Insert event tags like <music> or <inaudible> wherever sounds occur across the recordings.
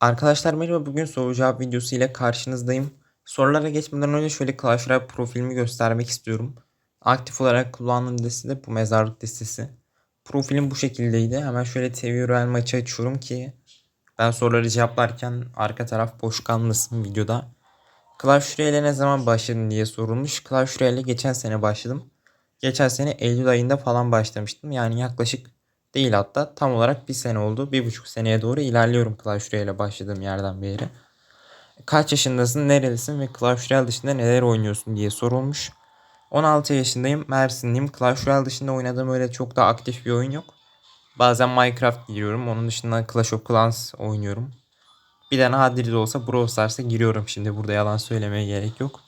Arkadaşlar merhaba bugün soru cevap videosu ile karşınızdayım. Sorulara geçmeden önce şöyle Clash Royale profilimi göstermek istiyorum. Aktif olarak kullandığım liste de bu mezarlık listesi. Profilim bu şekildeydi. Hemen şöyle TV Royale maçı açıyorum ki ben soruları cevaplarken arka taraf boş kalmasın videoda. Clash Royale'e ne zaman başladın diye sorulmuş. Clash Royale'e geçen sene başladım. Geçen sene Eylül ayında falan başlamıştım. Yani yaklaşık Değil hatta tam olarak bir sene oldu. Bir buçuk seneye doğru ilerliyorum Clash Royale'e başladığım yerden beri. Kaç yaşındasın, nerelisin ve Clash Royale dışında neler oynuyorsun diye sorulmuş. 16 yaşındayım, Mersinliyim. Clash Royale dışında oynadığım öyle çok da aktif bir oyun yok. Bazen Minecraft giriyorum. Onun dışında Clash of Clans oynuyorum. Bir de nadir olsa Brawl Stars'a giriyorum şimdi. Burada yalan söylemeye gerek yok.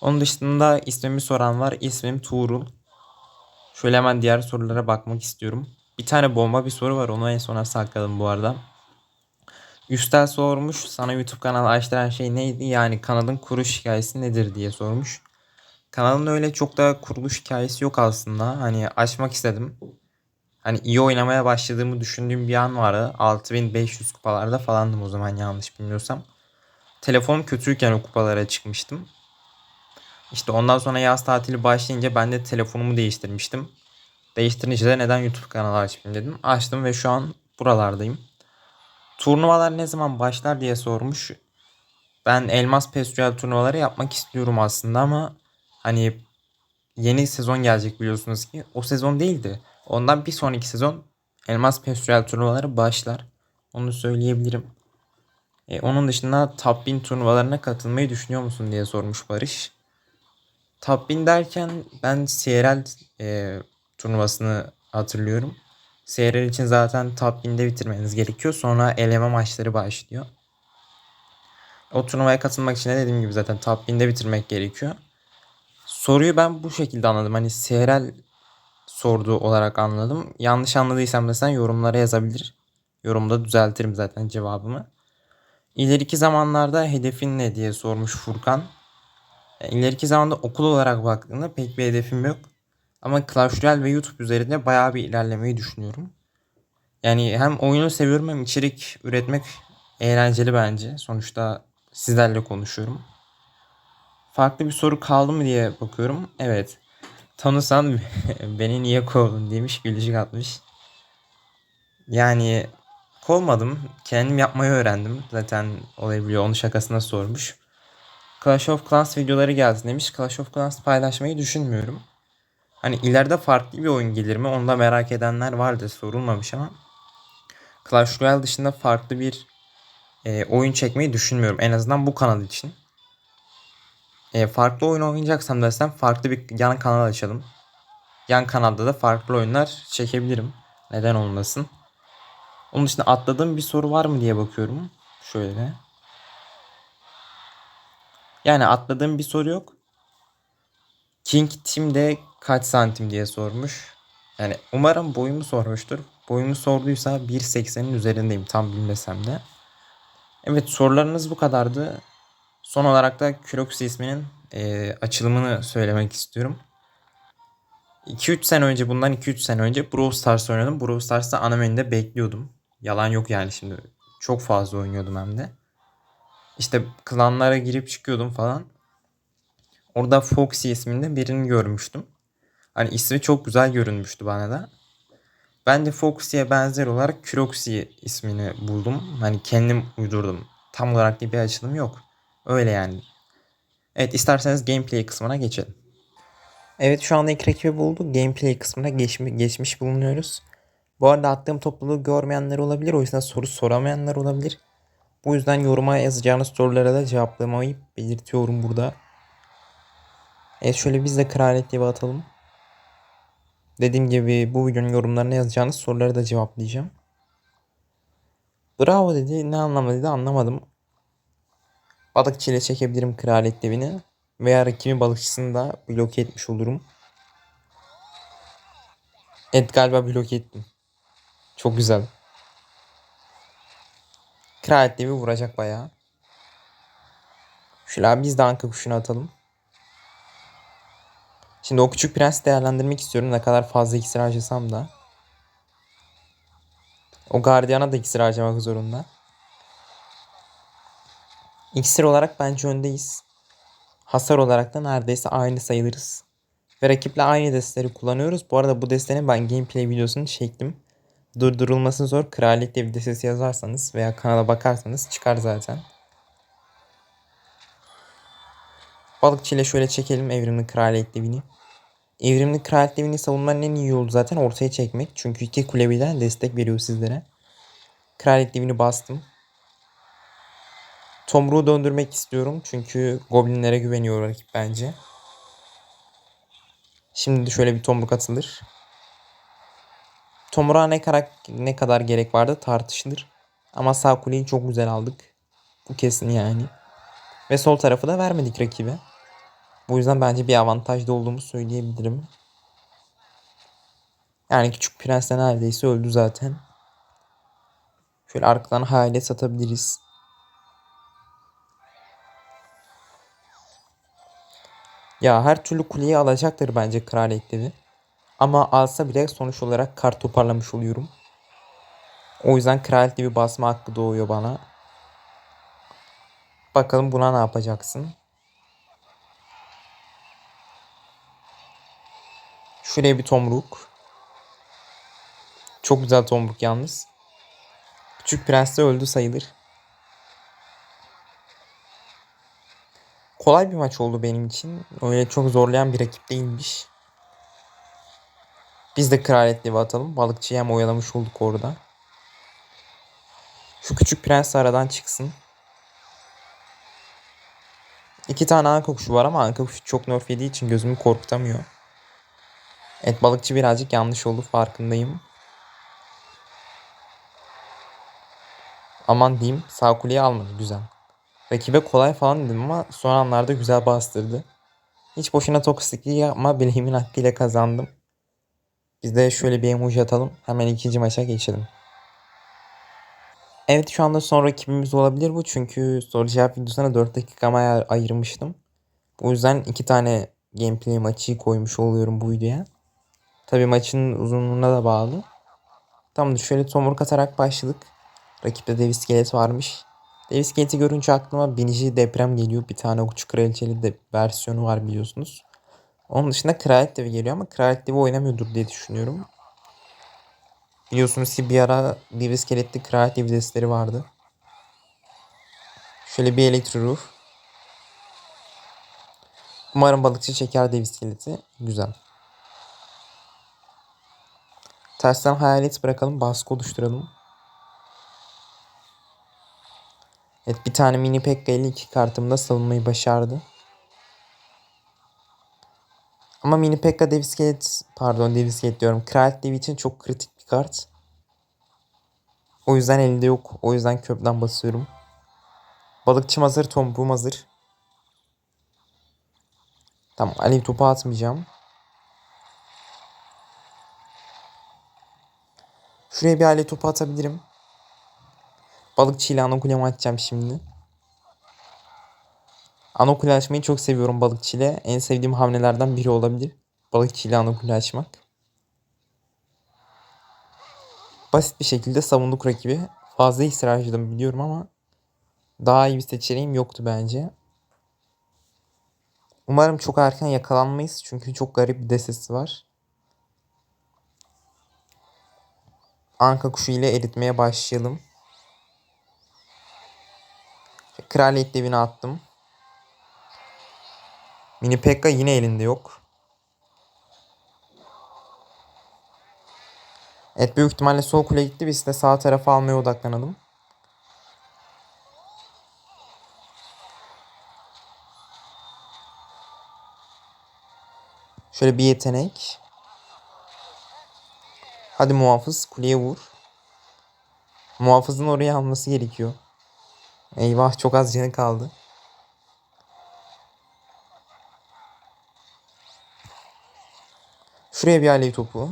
Onun dışında ismimi soran var. İsmim Tuğrul. Şöyle hemen diğer sorulara bakmak istiyorum. Bir tane bomba bir soru var. Onu en sona sakladım bu arada. Üstel sormuş. Sana YouTube kanalı açtıran şey neydi? Yani kanalın kuruluş hikayesi nedir diye sormuş. Kanalın öyle çok da kuruluş hikayesi yok aslında. Hani açmak istedim. Hani iyi oynamaya başladığımı düşündüğüm bir an vardı. 6500 kupalarda falandım o zaman yanlış bilmiyorsam. Telefonum kötüyken o kupalara çıkmıştım. İşte ondan sonra yaz tatili başlayınca ben de telefonumu değiştirmiştim. Değiştirince de neden YouTube kanalı açmayayım dedim. Açtım ve şu an buralardayım. Turnuvalar ne zaman başlar diye sormuş. Ben Elmas Pestriyel turnuvaları yapmak istiyorum aslında ama hani yeni sezon gelecek biliyorsunuz ki. O sezon değildi. Ondan bir sonraki sezon Elmas Pestriyel turnuvaları başlar. Onu söyleyebilirim. E, onun dışında Top 1000 turnuvalarına katılmayı düşünüyor musun diye sormuş Barış. Top 1000 derken ben CRL e, turnuvasını hatırlıyorum. CRL için zaten top 1000'de bitirmeniz gerekiyor. Sonra eleme maçları başlıyor. O turnuvaya katılmak için de dediğim gibi zaten top 1000'de bitirmek gerekiyor. Soruyu ben bu şekilde anladım. Hani CRL sorduğu olarak anladım. Yanlış anladıysam mesela yorumlara yazabilir. Yorumda düzeltirim zaten cevabımı. İleriki zamanlarda hedefin ne diye sormuş Furkan. Yani ileriki zamanda okul olarak baktığında pek bir hedefim yok. Ama Clash Royale ve YouTube üzerinde bayağı bir ilerlemeyi düşünüyorum. Yani hem oyunu seviyorum hem içerik üretmek eğlenceli bence. Sonuçta sizlerle konuşuyorum. Farklı bir soru kaldı mı diye bakıyorum. Evet. Tanısan <laughs> beni niye kovdun demiş gülücük atmış. Yani kovmadım. Kendim yapmayı öğrendim. Zaten olabiliyor. Onu şakasına sormuş. Clash of Clans videoları geldi demiş. Clash of Clans paylaşmayı düşünmüyorum. Hani ileride farklı bir oyun gelir mi? Onu da merak edenler vardır. Sorulmamış ama. Clash Royale dışında farklı bir e, oyun çekmeyi düşünmüyorum. En azından bu kanal için. E, farklı oyun oynayacaksam desem farklı bir yan kanal açalım. Yan kanalda da farklı oyunlar çekebilirim. Neden olmasın. Onun dışında atladığım bir soru var mı diye bakıyorum. Şöyle. Yani atladığım bir soru yok. King Team'de kaç santim diye sormuş. Yani umarım boyumu sormuştur. Boyumu sorduysa 1.80'in üzerindeyim tam bilmesem de. Evet sorularınız bu kadardı. Son olarak da Kürox isminin e, açılımını söylemek istiyorum. 2-3 sene önce bundan 2-3 sene önce Brawl Stars oynadım. Brawl Stars'ta ana menüde bekliyordum. Yalan yok yani şimdi. Çok fazla oynuyordum hem de. İşte klanlara girip çıkıyordum falan. Orada Foxy isminde birini görmüştüm. Hani ismi çok güzel görünmüştü bana da. Ben de Foxy'ye benzer olarak Croxy ismini buldum. Hani kendim uydurdum. Tam olarak bir açılım yok. Öyle yani. Evet isterseniz gameplay kısmına geçelim. Evet şu anda ilk rakibi bulduk. Gameplay kısmına geçmiş, geçmiş bulunuyoruz. Bu arada attığım topluluğu görmeyenler olabilir. O yüzden soru soramayanlar olabilir. Bu yüzden yoruma yazacağınız sorulara da cevaplamayı belirtiyorum burada. Evet şöyle biz de kraliyet diye atalım. Dediğim gibi bu videonun yorumlarına yazacağınız soruları da cevaplayacağım. Bravo dedi. Ne anlamda dedi anlamadım. Balıkçı ile çekebilirim kraliyet devini. Veya rakibi balıkçısını da bloke etmiş olurum. Evet galiba bloke ettim. Çok güzel. Kraliyet devi vuracak bayağı. Şöyle biz de anka kuşunu atalım. Şimdi o küçük prens değerlendirmek istiyorum. Ne kadar fazla iksir harcasam da. O gardiyana da iksir harcamak zorunda. İksir olarak bence öndeyiz. Hasar olarak da neredeyse aynı sayılırız. Ve rakiple aynı desteleri kullanıyoruz. Bu arada bu destenin ben gameplay videosunu çektim. Durdurulması zor. Kraliyet diye bir destesi yazarsanız veya kanala bakarsanız çıkar zaten. Balıkçı ile şöyle çekelim evrimli kraliyet devini. Evrimli kraliyet devini savunmanın en iyi yolu zaten ortaya çekmek. Çünkü iki kule birden destek veriyor sizlere. Kraliyet devini bastım. Tomruğu döndürmek istiyorum. Çünkü goblinlere güveniyor rakip bence. Şimdi de şöyle bir tomruk atılır. Tomruğa ne kadar, ne kadar gerek vardı tartışılır. Ama sağ kuleyi çok güzel aldık. Bu kesin yani. Ve sol tarafı da vermedik rakibe. Bu yüzden bence bir avantajda olduğumu söyleyebilirim. Yani küçük prens de neredeyse öldü zaten. Şöyle arkadan hayalet satabiliriz. Ya her türlü kuleyi alacaktır bence kraliyet devi. Ama alsa bile sonuç olarak kart toparlamış oluyorum. O yüzden kraliyet devi basma hakkı doğuyor bana. Bakalım buna ne yapacaksın? Şuraya bir tomruk. Çok güzel tomruk yalnız. Küçük prens de öldü sayılır. Kolay bir maç oldu benim için. Öyle çok zorlayan bir rakip değilmiş. Biz de kraliyet devi atalım. Balıkçıyı hem oyalamış olduk orada. Şu küçük prens aradan çıksın. İki tane anka kuşu var ama anka kuşu çok nerf yediği için gözümü korkutamıyor. Evet balıkçı birazcık yanlış oldu farkındayım. Aman diyeyim sağ kuleyi almadı güzel. Rakibe kolay falan dedim ama son anlarda güzel bastırdı. Hiç boşuna toksikliği yapma bileğimin hakkıyla kazandım. Biz de şöyle bir emoji atalım. Hemen ikinci maça geçelim. Evet şu anda son rakibimiz olabilir bu. Çünkü soru cevap videosuna 4 dakikama ayır- ayırmıştım. Bu yüzden iki tane gameplay maçı koymuş oluyorum bu videoya. Tabi maçın uzunluğuna da bağlı. Tamamdır şöyle tomruk atarak başladık. Rakipte dev iskelet varmış. Dev iskeleti görünce aklıma binici deprem geliyor. Bir tane okçu kraliçeli de versiyonu var biliyorsunuz. Onun dışında kraliyet devi geliyor ama kraliyet devi oynamıyordur diye düşünüyorum. Biliyorsunuz ki bir ara dev iskeletli kraliyet devi destleri vardı. Şöyle bir elektro ruh. Umarım balıkçı çeker dev iskeleti. Güzel. Tersten hayalet bırakalım. Baskı oluşturalım. Evet bir tane mini Pekka ile iki kartımda savunmayı başardı. Ama mini Pekka dev iskelet pardon dev iskelet diyorum. Kraliyet devi için çok kritik bir kart. O yüzden elinde yok. O yüzden köprüden basıyorum. Balıkçım hazır, tombuğum hazır. Tamam alev topu atmayacağım. Şuraya bir alev topu atabilirim. Balıkçı ile anakulemi açacağım şimdi. Anokule açmayı çok seviyorum balıkçı ile. En sevdiğim hamlelerden biri olabilir. Balıkçı ile anokule açmak. Basit bir şekilde savunduk rakibi. Fazla israr harcadım biliyorum ama daha iyi bir seçeneğim yoktu bence. Umarım çok erken yakalanmayız çünkü çok garip bir destesi var. Anka kuşu ile eritmeye başlayalım. Kraliyet devine attım. Mini Pekka yine elinde yok. Evet büyük ihtimalle sol kule gitti. Biz de sağ tarafa almaya odaklanalım. Şöyle bir yetenek. Hadi muhafız kuleye vur. Muhafızın oraya alması gerekiyor. Eyvah çok az canı kaldı. Şuraya bir alev topu.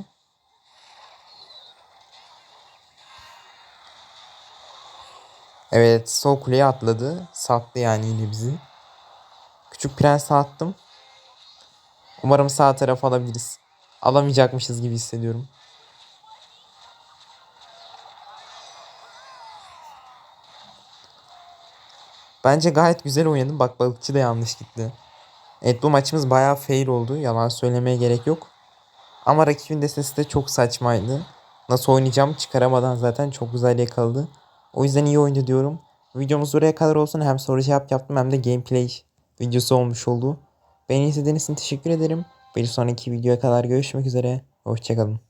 Evet sol kuleye atladı. Sattı yani yine bizi. Küçük prensi attım. Umarım sağ tarafı alabiliriz. Alamayacakmışız gibi hissediyorum. Bence gayet güzel oynadım. Bak balıkçı da yanlış gitti. Evet bu maçımız bayağı fail oldu. Yalan söylemeye gerek yok. Ama rakibin destesi de çok saçmaydı. Nasıl oynayacağımı çıkaramadan zaten çok güzel yakaladı. O yüzden iyi oyundu diyorum. Videomuz buraya kadar olsun. Hem soru cevap yaptım hem de gameplay videosu olmuş oldu. Beni izlediğiniz için teşekkür ederim. Bir sonraki videoya kadar görüşmek üzere. Hoşçakalın.